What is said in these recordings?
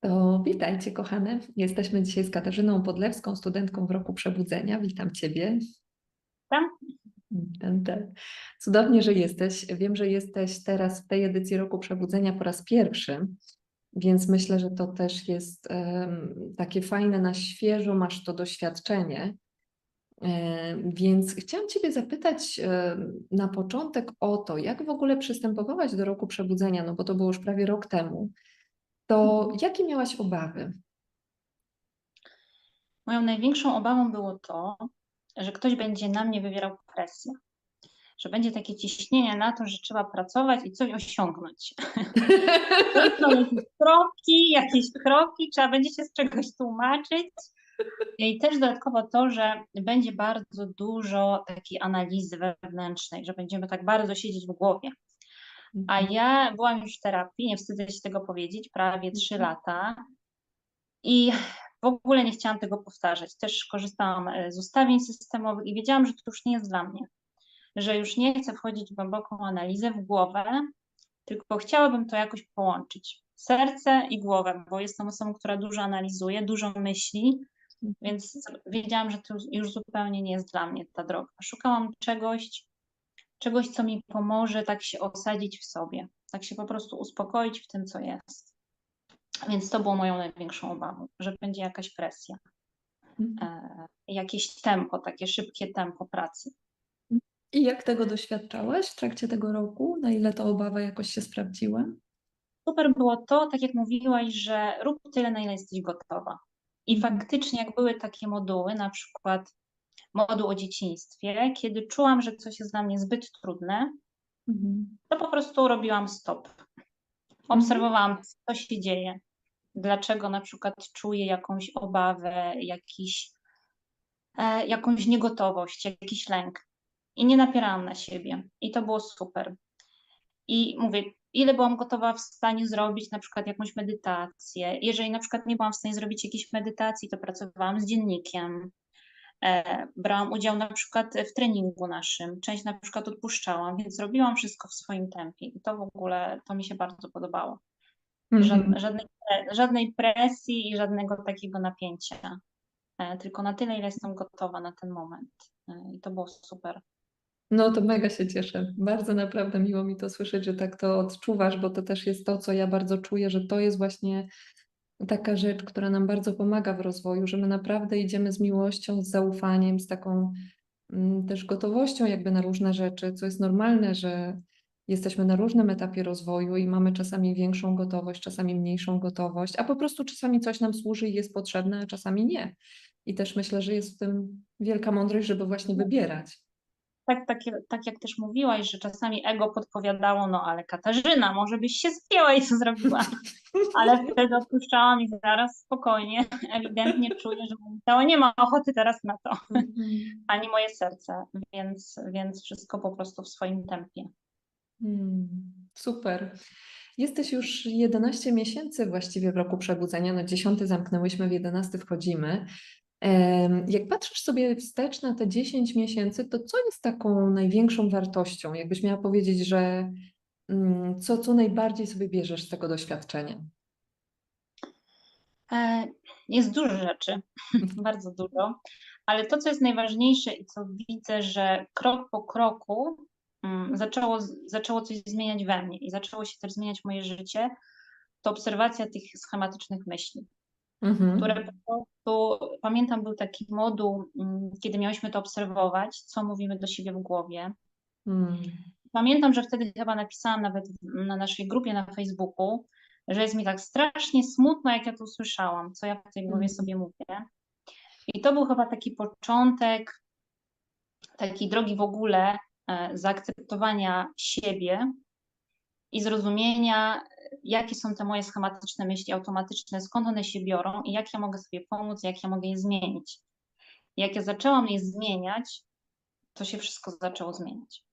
To witajcie, kochane. Jesteśmy dzisiaj z Katarzyną Podlewską, studentką w roku Przebudzenia. Witam Ciebie. Tam? Witam, tak. Cudownie, że jesteś. Wiem, że jesteś teraz w tej edycji roku Przebudzenia po raz pierwszy, więc myślę, że to też jest takie fajne na świeżo, masz to doświadczenie. Więc chciałam Ciebie zapytać na początek o to, jak w ogóle przystępowałaś do roku Przebudzenia, no bo to było już prawie rok temu. To jakie miałaś obawy? Moją największą obawą było to, że ktoś będzie na mnie wywierał presję. Że będzie takie ciśnienie na to, że trzeba pracować i coś osiągnąć. Są jakieś kroki, jakieś kroki, trzeba będzie się z czegoś tłumaczyć. I też dodatkowo to, że będzie bardzo dużo takiej analizy wewnętrznej, że będziemy tak bardzo siedzieć w głowie. A ja byłam już w terapii, nie wstydzę się tego powiedzieć, prawie trzy Mhm. lata. I w ogóle nie chciałam tego powtarzać. Też korzystałam e, z ustawień systemowych i wiedziałam, że to już nie jest dla mnie. Że już nie chcę wchodzić w głęboką analizę w głowę, tylko chciałabym to jakoś połączyć. Serce i głowę, bo jestem osobą, która dużo analizuje, dużo myśli, więc wiedziałam, że to już zupełnie nie jest dla mnie ta droga. Szukałam czegoś, czegoś, co mi pomoże tak się osadzić w sobie, tak się po prostu uspokoić w tym, co jest. Więc to było moją największą obawą, że będzie jakaś presja, Mhm. e, jakieś tempo, takie szybkie tempo pracy. I jak tego doświadczałaś w trakcie tego roku? Na ile ta obawa jakoś się sprawdziła? Super było to, tak jak mówiłaś, że rób tyle, na ile jesteś gotowa. I Mhm. faktycznie, jak były takie moduły, na przykład moduł o dzieciństwie, kiedy czułam, że coś jest dla mnie zbyt trudne, Mhm. to po prostu robiłam stop. Obserwowałam, co się dzieje, dlaczego na przykład czuję jakąś obawę, jakiś, e, jakąś niegotowość, jakiś lęk. I nie napierałam na siebie. I to było super. I mówię, ile byłam gotowa w stanie zrobić na przykład jakąś medytację. Jeżeli na przykład nie byłam w stanie zrobić jakiejś medytacji, to pracowałam z dziennikiem. E, brałam udział na przykład w treningu naszym, część na przykład odpuszczałam, więc robiłam wszystko w swoim tempie i to w ogóle, to mi się bardzo podobało. Mhm. żadnej, pre- żadnej presji i żadnego takiego napięcia, e, tylko na tyle, ile jestem gotowa na ten moment. E, I to było super. No to mega się cieszę. Bardzo naprawdę miło mi to słyszeć, że tak to odczuwasz, bo to też jest to, co ja bardzo czuję, że to jest właśnie taka rzecz, która nam bardzo pomaga w rozwoju, że my naprawdę idziemy z miłością, z zaufaniem, z taką mm, też gotowością jakby na różne rzeczy, co jest normalne, że jesteśmy na różnym etapie rozwoju i mamy czasami większą gotowość, czasami mniejszą gotowość, a po prostu czasami coś nam służy i jest potrzebne, a czasami nie. I też myślę, że jest w tym wielka mądrość, żeby właśnie wybierać. Tak, tak, tak jak też mówiłaś, że czasami ego podpowiadało, no ale Katarzyna, może byś się spięła i co zrobiła. Ale wtedy odpuszczałam i zaraz spokojnie, ewidentnie czuję, że moje ciało nie ma ochoty teraz na to, ani moje serce, więc, więc wszystko po prostu w swoim tempie. Mm, super. Jesteś już 11 miesięcy właściwie w roku przebudzenia, no 10 zamknęłyśmy, w 11 wchodzimy. Jak patrzysz sobie wstecz na te 10 miesięcy, to co jest taką największą wartością? Jakbyś miała powiedzieć, że mm, co, co najbardziej sobie bierzesz z tego doświadczenia? E, Jest dużo rzeczy, bardzo dużo, ale to, co jest najważniejsze i co widzę, że krok po kroku mm, zaczęło, zaczęło coś zmieniać we mnie i zaczęło się też zmieniać moje życie, to obserwacja tych schematycznych myśli, Mhm. które po prostu, pamiętam, był taki moduł, mm, kiedy miałyśmy to obserwować, co mówimy do siebie w głowie. Mm. Pamiętam, że wtedy chyba napisałam nawet na naszej grupie na Facebooku, że jest mi tak strasznie smutno, jak ja to usłyszałam, co ja w tej głowie Mhm. sobie mówię. I to był chyba taki początek takiej drogi w ogóle e, zaakceptowania siebie i zrozumienia, jakie są te moje schematyczne myśli automatyczne, skąd one się biorą i jak ja mogę sobie pomóc, jak ja mogę je zmienić. Jak ja zaczęłam je zmieniać, to się wszystko zaczęło zmieniać.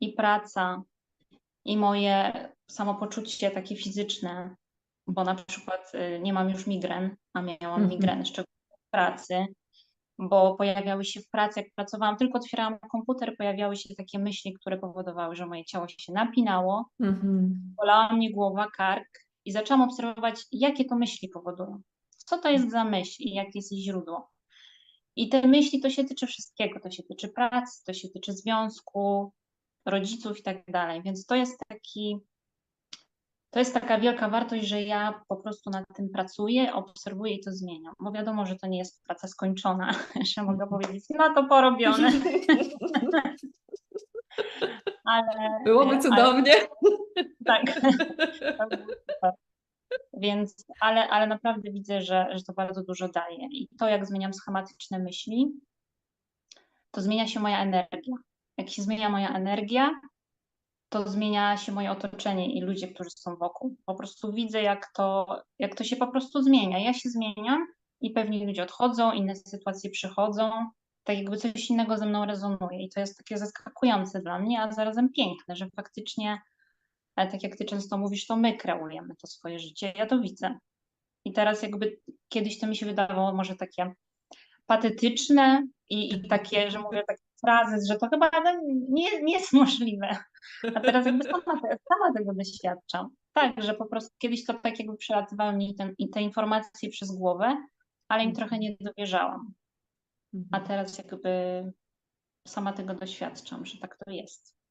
I praca, i moje samopoczucie takie fizyczne, bo na przykład y, nie mam już migren, a miałam Mhm. migreny szczególnie w pracy, bo pojawiały się w pracy, jak pracowałam, tylko otwierałam komputer, pojawiały się takie myśli, które powodowały, że moje ciało się napinało, Mhm. bolała mnie głowa, kark i zaczęłam obserwować, jakie to myśli powodują. Co to jest za myśl i jakie jest jej źródło. I te myśli to się tyczy wszystkiego. To się tyczy pracy, to się tyczy związku, rodziców i tak dalej. Więc to jest taki. To jest taka wielka wartość, że ja po prostu nad tym pracuję, obserwuję i to zmieniam. Bo wiadomo, że to nie jest praca skończona, że mogę powiedzieć, no to porobione. ale, Byłoby ale cudownie. tak. Byłoby super. Więc, ale, ale naprawdę widzę, że, że to bardzo dużo daje. I to, jak zmieniam schematyczne myśli, to zmienia się moja energia. Jak się zmienia moja energia, to zmienia się moje otoczenie i ludzie, którzy są wokół. Po prostu widzę, jak to, jak to się po prostu zmienia. Ja się zmieniam i pewni ludzie odchodzą, inne sytuacje przychodzą, tak jakby coś innego ze mną rezonuje. I to jest takie zaskakujące dla mnie, a zarazem piękne, że faktycznie, e, tak jak ty często mówisz, to my kreujemy to swoje życie. Ja to widzę. I teraz jakby kiedyś to mi się wydawało może takie patetyczne i, i takie, że mówię takie frazy, że to chyba no, nie, nie jest możliwe. A teraz jakby sama, sama tego doświadczam. Tak, że po prostu kiedyś to tak jakby przelatywały mi ten, te informacje przez głowę, ale im trochę nie dowierzałam. A teraz jakby sama tego doświadczam, że tak to jest.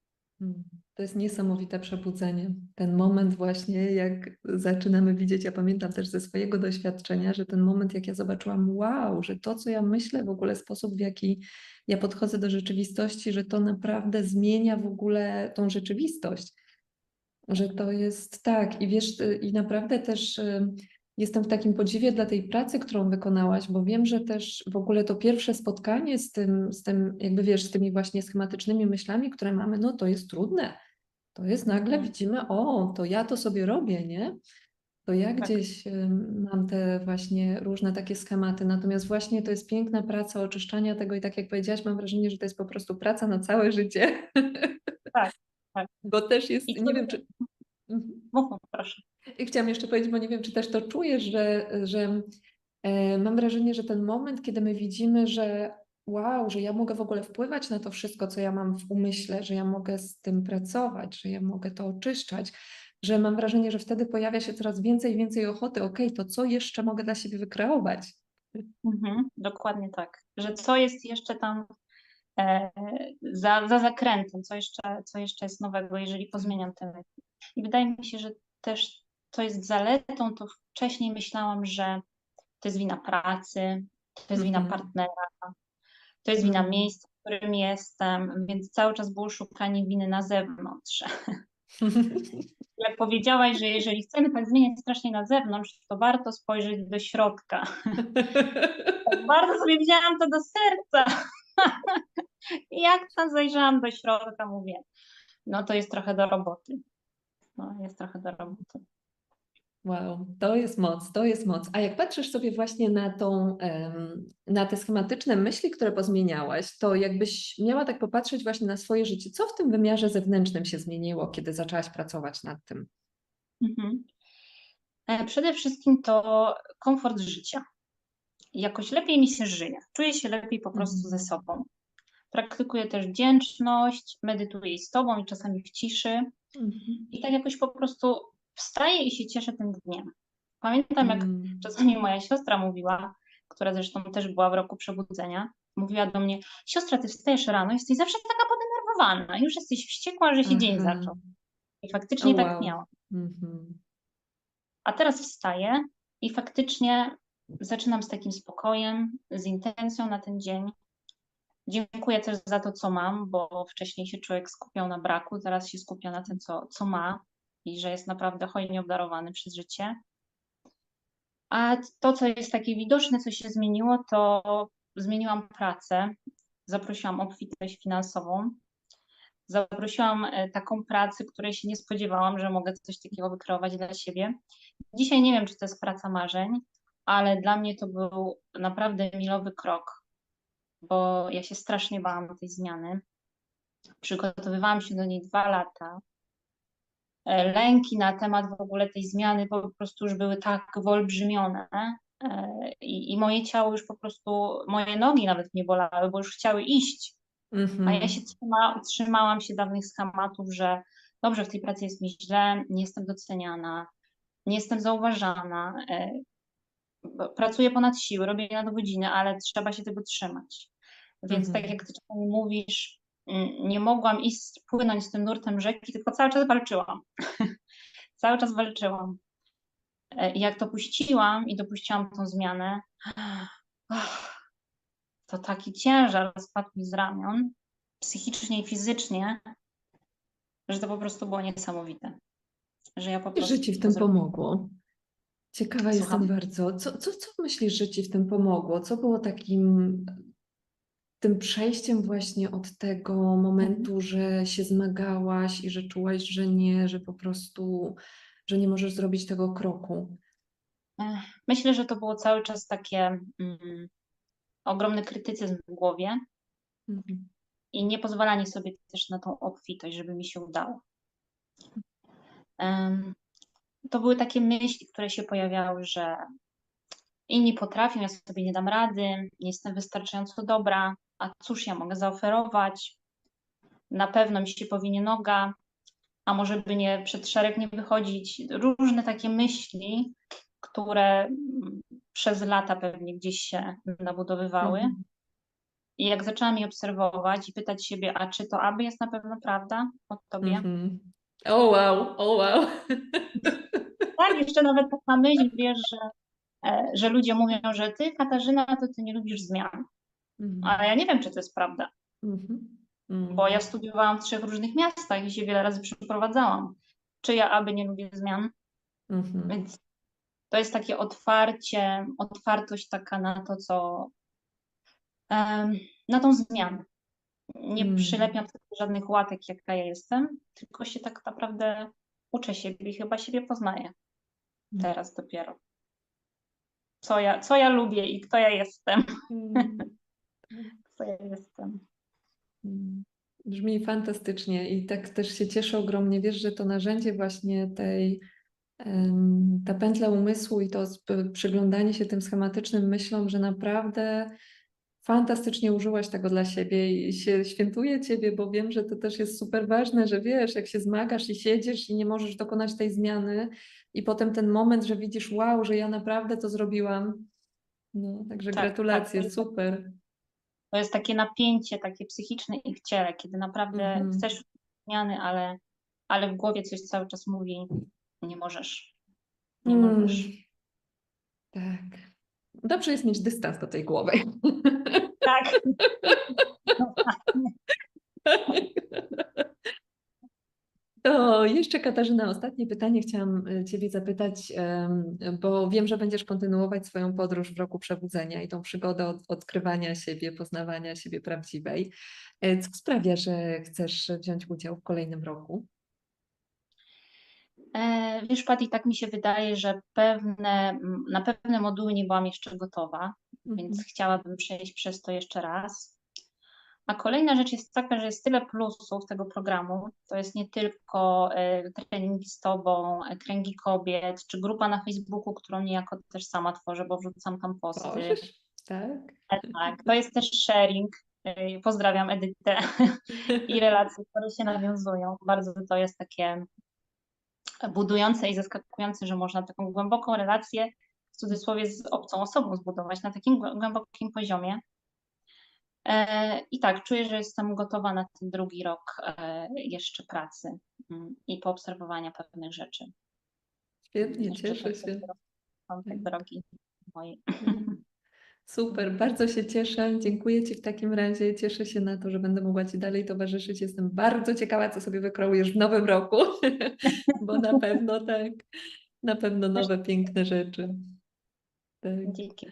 To jest niesamowite przebudzenie. Ten moment właśnie, jak zaczynamy widzieć, ja pamiętam też ze swojego doświadczenia, że ten moment, jak ja zobaczyłam, wow, że to, co ja myślę, w ogóle sposób, w jaki ja podchodzę do rzeczywistości, że to naprawdę zmienia w ogóle tą rzeczywistość. Że to jest tak. I wiesz, i naprawdę też y, jestem w takim podziwie dla tej pracy, którą wykonałaś, bo wiem, że też w ogóle to pierwsze spotkanie z tym, z tym jakby wiesz, z tymi właśnie schematycznymi myślami, które mamy, no to jest trudne. To jest nagle Mhm. widzimy, o, to ja to sobie robię, nie? To ja Tak. gdzieś mam te właśnie różne takie schematy, natomiast właśnie to jest piękna praca oczyszczania tego i tak jak powiedziałaś, mam wrażenie, że to jest po prostu praca na całe życie. Tak, tak. Bo też jest, I nie wiem, czy... Mhm. Mów, proszę. I chciałam jeszcze powiedzieć, bo nie wiem, czy też to czujesz, że, że e, mam wrażenie, że ten moment, kiedy my widzimy, że wow, że ja mogę w ogóle wpływać na to wszystko, co ja mam w umyśle, że ja mogę z tym pracować, że ja mogę to oczyszczać, że mam wrażenie, że wtedy pojawia się coraz więcej więcej ochoty, okej, to co jeszcze mogę dla siebie wykreować? Mhm, dokładnie tak. Że co jest jeszcze tam e, za, za zakrętem, co jeszcze, co jeszcze jest nowego, jeżeli pozmieniam te myśli. I wydaje mi się, że też to jest zaletą, to wcześniej myślałam, że to jest wina pracy, to jest wina Mhm. partnera, to jest wina Mhm. miejsca, w którym jestem, więc cały czas było szukanie winy na zewnątrz. Jak powiedziałaś, że jeżeli chcemy tak zmieniać strasznie na zewnątrz, to warto spojrzeć do środka. Tak bardzo sobie wzięłam to do serca. Jak tam zajrzałam do środka, mówię, no to jest trochę do roboty. No, jest trochę do roboty. Wow, to jest moc, to jest moc. A jak patrzysz sobie właśnie na tą, na te schematyczne myśli, które pozmieniałaś, to jakbyś miała tak popatrzeć właśnie na swoje życie, co w tym wymiarze zewnętrznym się zmieniło, kiedy zaczęłaś pracować nad tym? Mhm. E, Przede wszystkim to komfort życia. Jakoś lepiej mi się żyje. Czuję się lepiej po prostu ze Mhm. sobą. Praktykuję też wdzięczność, medytuję z tobą i czasami w ciszy. Mhm. I tak jakoś po prostu wstaję i się cieszę tym dniem. Pamiętam, jak Mm. czasami moja siostra mówiła, która zresztą też była w roku przebudzenia, mówiła do mnie, siostra, ty wstajesz rano, jesteś zawsze taka podenerwowana, już jesteś wściekła, że się dzień Aha. zaczął. I faktycznie O, tak wow. miałam. Mhm. A teraz wstaję i faktycznie zaczynam z takim spokojem, z intencją na ten dzień. Dziękuję też za to, co mam, bo wcześniej się człowiek skupiał na braku, teraz się skupia na tym, co, co ma i że jest naprawdę hojnie obdarowany przez życie. A to, co jest takie widoczne, co się zmieniło, to zmieniłam pracę, zaprosiłam obfitość finansową, zaprosiłam e, taką pracę, której się nie spodziewałam, że mogę coś takiego wykreować dla siebie. Dzisiaj nie wiem, czy to jest praca marzeń, ale dla mnie to był naprawdę milowy krok, bo ja się strasznie bałam tej zmiany. Przygotowywałam się do niej dwa lata. E, Lęki na temat w ogóle tej zmiany po prostu już były tak wyolbrzymione. e, I, I moje ciało już po prostu, moje nogi nawet nie bolały, bo już chciały iść. A Mhm. ja się trzyma, trzymałam się dawnych schematów, że dobrze, w tej pracy jest mi źle, nie jestem doceniana, nie jestem zauważana, e, pracuję ponad siły, robię nadgodziny, ale trzeba się tego trzymać. Więc tak Mhm. jak ty czasami mówisz, mm, nie mogłam iść, płynąć z tym nurtem rzeki, tylko cały czas walczyłam. Cały czas walczyłam. E, I jak to puściłam i dopuściłam tą zmianę, to taki ciężar spadł mi z ramion, psychicznie i fizycznie, że to po prostu było niesamowite. Że ja po prostu Że ci w tym zrobiłam. pomogło. Ciekawa jestem Słucham? bardzo. Co, co, co myślisz, że ci w tym pomogło? Co było takim tym przejściem właśnie od tego momentu, że się zmagałaś i że czułaś, że nie, że po prostu, że nie możesz zrobić tego kroku? Myślę, że to było cały czas takie mm, ogromny krytycyzm w głowie Mhm. i nie pozwalanie sobie też na tą obfitość, żeby mi się udało. Em, To były takie myśli, które się pojawiały, że inni potrafią, ja sobie nie dam rady, nie jestem wystarczająco dobra, a cóż ja mogę zaoferować? Na pewno mi się powinie noga, a może by nie przed szereg nie wychodzić. Różne takie myśli, które przez lata pewnie gdzieś się nabudowywały. Mhm. I jak zaczęłam je obserwować i pytać siebie, a czy to aby jest na pewno prawda o tobie? Mhm. O wow, o wow. Tak, jeszcze nawet taka myśl, wiesz, że, e, że ludzie mówią, że ty, Katarzyna, to ty nie lubisz zmian. Mhm. A ja nie wiem, czy to jest prawda, Mhm. bo ja Mhm. studiowałam w trzech różnych miastach i się wiele razy przeprowadzałam. Czy ja aby nie lubię zmian? Mhm. Więc to jest takie otwarcie, otwartość taka na to, co na tą zmianę. Nie Mm. przylepiam żadnych łatek, jaka ja jestem, tylko się tak naprawdę uczę siebie i chyba siebie poznaję teraz dopiero. Co ja, co ja lubię i kto ja jestem. Mm. Kto ja jestem. Mm. Brzmi fantastycznie i tak też się cieszę ogromnie. Wiesz, że to narzędzie właśnie tej, ta pętla umysłu i to przyglądanie się tym schematycznym myślom, że naprawdę fantastycznie użyłaś tego dla siebie i się świętuję Ciebie, bo wiem, że to też jest super ważne, że wiesz, jak się zmagasz i siedzisz i nie możesz dokonać tej zmiany i potem ten moment, że widzisz, wow, że ja naprawdę to zrobiłam. No, także Tak, gratulacje, tak, to jest- super. To jest takie napięcie, takie psychiczne i w ciele, kiedy naprawdę Mhm. chcesz zmiany, ale, ale w głowie coś cały czas mówi, nie możesz. Nie możesz. Mm. Tak. Dobrze jest mieć dystans do tej głowy. Tak. No, To jeszcze Katarzyna, ostatnie pytanie chciałam e, Ciebie zapytać, bo wiem, że będziesz kontynuować swoją podróż w roku przebudzenia i tą przygodę od, odkrywania siebie, poznawania siebie prawdziwej. E, Co sprawia, że chcesz wziąć udział w kolejnym roku? E, Wiesz, Patty, tak mi się wydaje, że pewne, na pewne moduły nie byłam jeszcze gotowa, więc Mhm. chciałabym przejść przez to jeszcze raz. A kolejna rzecz jest taka, że jest tyle plusów tego programu. To jest nie tylko e, treningi z Tobą, e, kręgi kobiet, czy grupa na Facebooku, którą niejako też sama tworzę, bo wrzucam tam posty. Możesz? Tak. E, Tak, to jest też sharing. E, Pozdrawiam Edytę i relacje, które się nawiązują. Bardzo to jest takie budujące i zaskakujące, że można taką głęboką relację w cudzysłowie z obcą osobą zbudować na takim głę- głębokim poziomie. E, I tak, czuję, że jestem gotowa na ten drugi rok e, jeszcze pracy mm, i poobserwowania pewnych rzeczy. Świetnie, Jeszcze cieszę tak się. Początek drogi mojej. Super, bardzo się cieszę. Dziękuję Ci w takim razie. Cieszę się na to, że będę mogła Ci dalej towarzyszyć. Jestem bardzo ciekawa, co sobie wykreujesz w nowym roku, bo na pewno tak, na pewno nowe piękne rzeczy. Tak. Dzięki.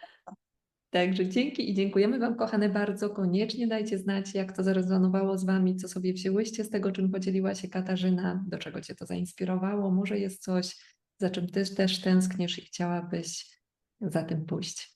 Także dzięki i dziękujemy Wam, kochane, bardzo. Koniecznie dajcie znać, jak to zarezonowało z Wami, co sobie wzięłyście z tego, czym podzieliła się Katarzyna, do czego Cię to zainspirowało. Może jest coś, za czym Ty też tęsknisz i chciałabyś za tym pójść.